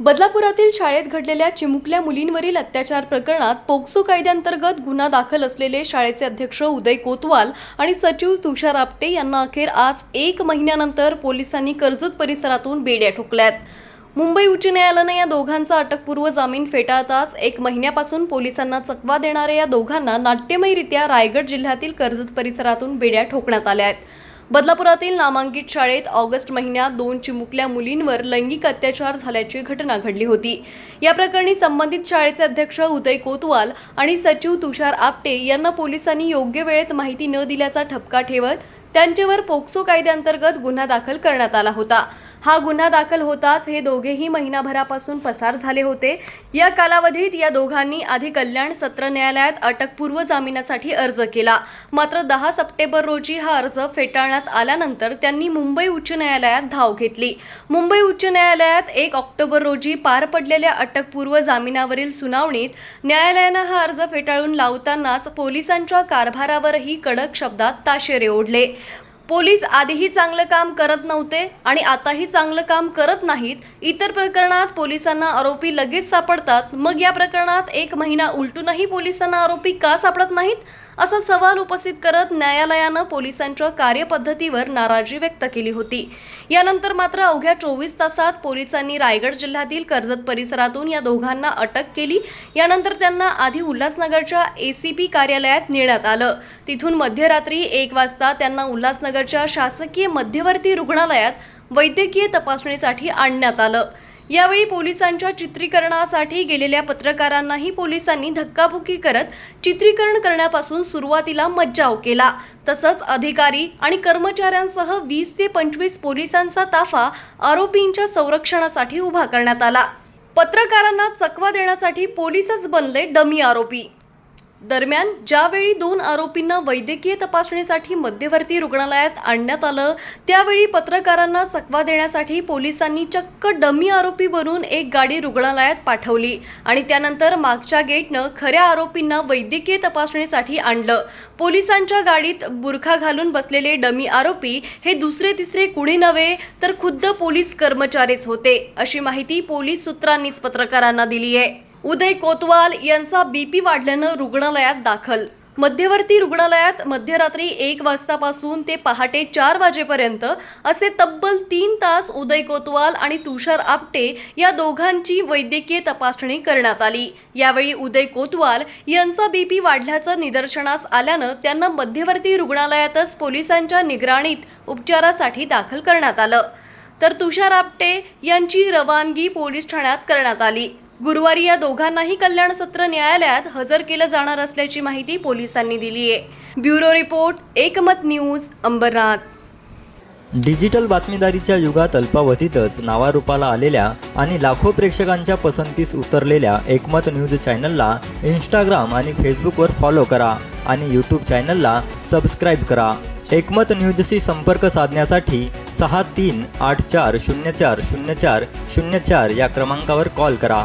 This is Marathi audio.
बदलापुरातील शाळेत घडलेल्या चिमुकल्या मुलींवरील अत्याचार प्रकरणात पोक्सो कायद्यांतर्गत गुन्हा दाखल असलेले शाळेचे अध्यक्ष उदय कोतवाल आणि सचिव तुषार आपटे यांना अखेर आज एक महिन्यानंतर पोलिसांनी कर्जत परिसरातून बेड्या ठोकल्यात. मुंबई उच्च न्यायालयानं या दोघांचा अटकपूर्व जामीन फेटाळताच एक महिन्यापासून पोलिसांना चकवा देणाऱ्या या दोघांना नाट्यमयरित्या रायगड जिल्ह्यातील कर्जत परिसरातून बेड्या ठोकण्यात आल्या आहेत. बदलापुरातील नामांकित शाळेत ऑगस्ट महिन्यात दोन चिमुकल्या मुलींवर लैंगिक अत्याचार झाल्याची घटना घडली होती. या प्रकरणी संबंधित शाळेचे अध्यक्ष उदय कोतवाल आणि सचिव तुषार आपटे यांना पोलिसांनी योग्य वेळेत माहिती न दिल्याचा ठपका ठेवत त्यांच्यावर पोक्सो कायद्याअंतर्गत गुन्हा दाखल करण्यात आला होता. हा गुन्हा दाखल होताच हे दोघेही महिनाभरापासून पसार झाले होते. या कालावधीत या दोघांनी आधी कल्याण सत्र न्यायालयात अटकपूर्व जामिनासाठी अर्ज केला. मात्र दहा सप्टेंबर रोजी हा अर्ज फेटाळण्यात आल्यानंतर त्यांनी मुंबई उच्च न्यायालयात धाव घेतली. मुंबई उच्च न्यायालयात एक ऑक्टोबर रोजी पार पडलेल्या अटकपूर्व जामिनावरील सुनावणीत न्यायालयानं हा अर्ज फेटाळून लावतानाच पोलिसांच्या कारभारावरही कडक शब्दात ताशेरे ओढले. पोलीस आधीही चांगलं काम करत नव्हते आणि आताही चांगलं काम करत नाहीत. इतर प्रकरणात पोलिसांना आरोपी लगेच सापडतात. मग या प्रकरणात एक महिना उलटूनही पोलिसांना आरोपी का सापडत नाहीत? असा सवाल उपस्थित करत न्यायालयानं पोलिसांच्या कार्यपद्धतीवर नाराजी व्यक्त केली होती. यानंतर मात्र अवघ्या चोवीस तासात पोलिसांनी रायगड जिल्ह्यातील कर्जत परिसरातून या दोघांना अटक केली. यानंतर त्यांना आधी उल्हासनगरच्या एसीपी कार्यालयात नेण्यात आलं. तिथून मध्यरात्री एक वाजता त्यांना उल्हासनगरच्या शासकीय मध्यवर्ती रुग्णालयात वैद्यकीय तपासणीसाठी आणण्यात आलं. यावेळी पोलिसांच्या चित्रीकरणासाठी गेलेल्या पत्रकारांनाही पोलिसांनी धक्काबुक्की करत चित्रीकरण करण्यापासून सुरुवातीला मज्जाव केला. तसंच अधिकारी आणि कर्मचाऱ्यांसह वीस ते पंचवीस पोलिसांचा ताफा आरोपींच्या संरक्षणासाठी उभा करण्यात आला. पत्रकारांना चकवा देण्यासाठी पोलीसच बनले डमी आरोपी. दरम्यान ज्यावेळी दोन आरोपींना वैद्यकीय तपासणीसाठी मध्यवर्ती रुग्णालयात आणण्यात आलं त्यावेळी पत्रकारांना चकवा देण्यासाठी पोलिसांनी चक्क डमी आरोपी बनून एक गाडी रुग्णालयात पाठवली आणि त्यानंतर मागच्या गेटनं खऱ्या आरोपींना वैद्यकीय तपासणीसाठी आणलं. पोलिसांच्या गाडीत बुरखा घालून बसलेले डमी आरोपी हे दुसरे तिसरे कुणी नव्हे तर खुद्द पोलीस कर्मचारीच होते अशी माहिती पोलीस सूत्रांनीच पत्रकारांना दिली आहे उदय कोतवाल यांचा बीपी वाढल्यानं रुग्णालयात दाखल. मध्यवर्ती रुग्णालयात मध्यरात्री एक वाजतापासून ते पहाटे चार वाजेपर्यंत असे तब्बल तीन तास उदय कोतवाल आणि तुषार आपटे या दोघांची वैद्यकीय तपासणी करण्यात आली. यावेळी उदय कोतवाल यांचा बीपी वाढल्याचं निदर्शनास आल्यानं त्यांना मध्यवर्ती रुग्णालयातच पोलिसांच्या निगराणीत उपचारासाठी दाखल करण्यात आलं. तर तुषार आपटे यांची रवानगी पोलीस ठाण्यात करण्यात आली. गुरुवारी या दोघांनाही कल्याण सत्र न्यायालयात हजर केलं जाणार असल्याची माहिती पोलिसांनी दिली आहे bureau report Ekmat news Ambernath. Digital बातमीदारीच्या युगात अल्पावधीतच नावारूपाला आलेल्या आणि लाखो प्रेक्षकांच्या पसंतीस उतरलेल्या एकमत न्यूज चॅनलला इंस्टाग्राम आणि फेसबुकवर फॉलो करा आणि यूट्यूब चॅनलला सबस्क्राईब करा. एकमत न्यूजशी संपर्क साधण्यासाठी सहा तीन आठ चार शून्य चार शून्य चार शून्य चार या क्रमांकावर कॉल करा.